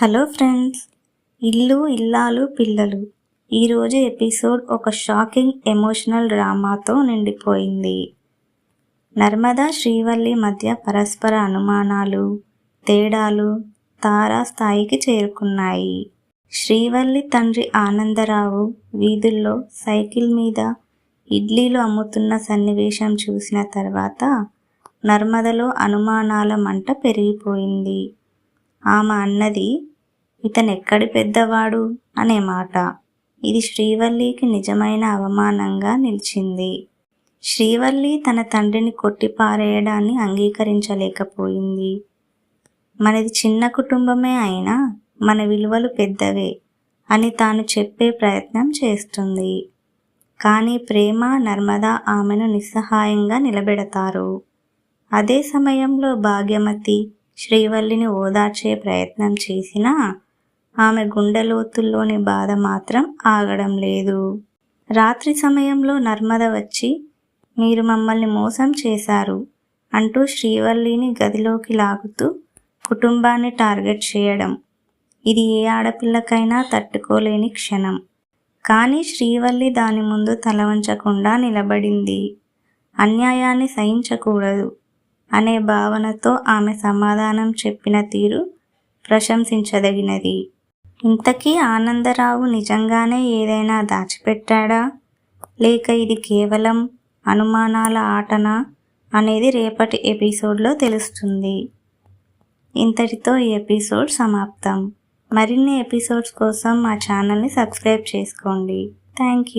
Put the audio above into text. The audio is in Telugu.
హలో ఫ్రెండ్స్ ఇల్లు ఇల్లాలు పిల్లలు. ఈరోజు ఎపిసోడ్ ఒక షాకింగ్ ఎమోషనల్ డ్రామాతో నిండిపోయింది. నర్మదా శ్రీవల్లి మధ్య పరస్పర అనుమానాలు తేడాలు తారా స్థాయికి చేరుకున్నాయి. శ్రీవల్లి తండ్రి ఆనందరావు వీధుల్లో సైకిల్ మీద ఇడ్లీలు అమ్ముతున్న సన్నివేశం చూసిన తర్వాత నర్మదలో అనుమానాల మంట పెరిగిపోయింది. ఆమె అన్నది ఇతనెక్కడి పెద్దవాడు? అనే మాట. ఇది శ్రీవల్లికి నిజమైన అవమానంగా నిలిచింది. శ్రీవల్లి తన తండ్రిని కొట్టిపారేయడాన్ని అంగీకరించలేకపోయింది. మనది చిన్న కుటుంబమే అయినా మన విలువలు పెద్దవే అని తాను చెప్పే ప్రయత్నం చేస్తుంది. కానీ ప్రేమ నర్మద ఆమెను నిస్సహాయంగా నిలబెడతారు. అదే సమయంలో భాగ్యమతి శ్రీవల్లిని ఓదార్చే ప్రయత్నం చేసినా ఆమె గుండెలోతుల్లోని బాధ మాత్రం ఆగడం లేదు. రాత్రి సమయంలో నర్మద వచ్చి మీరు మమ్మల్ని మోసం చేశారు అంటూ శ్రీవల్లిని గదిలోకి లాగుతూ కుటుంబాన్ని టార్గెట్ చేయడం. ఇది ఏ ఆడపిల్లకైనా తట్టుకోలేని క్షణం. కానీ శ్రీవల్లి దాని ముందు తల వంచకుండా నిలబడింది. అన్యాయాన్ని సహించకూడదు అనే భావనతో ఆమె సమాధానం చెప్పిన తీరు ప్రశంసించదగినది. ఇంతకీ ఆనందరావు నిజంగానే ఏదైనా దాచిపెట్టాడా? లేక ఇది కేవలం అనుమానాల ఆటనా? అనేది రేపటి ఎపిసోడ్లో తెలుస్తుంది. ఇంతటితో ఈ ఎపిసోడ్ సమాప్తం. మరిన్ని ఎపిసోడ్స్ కోసం మా ఛానల్ని సబ్స్క్రైబ్ చేసుకోండి. Thank you.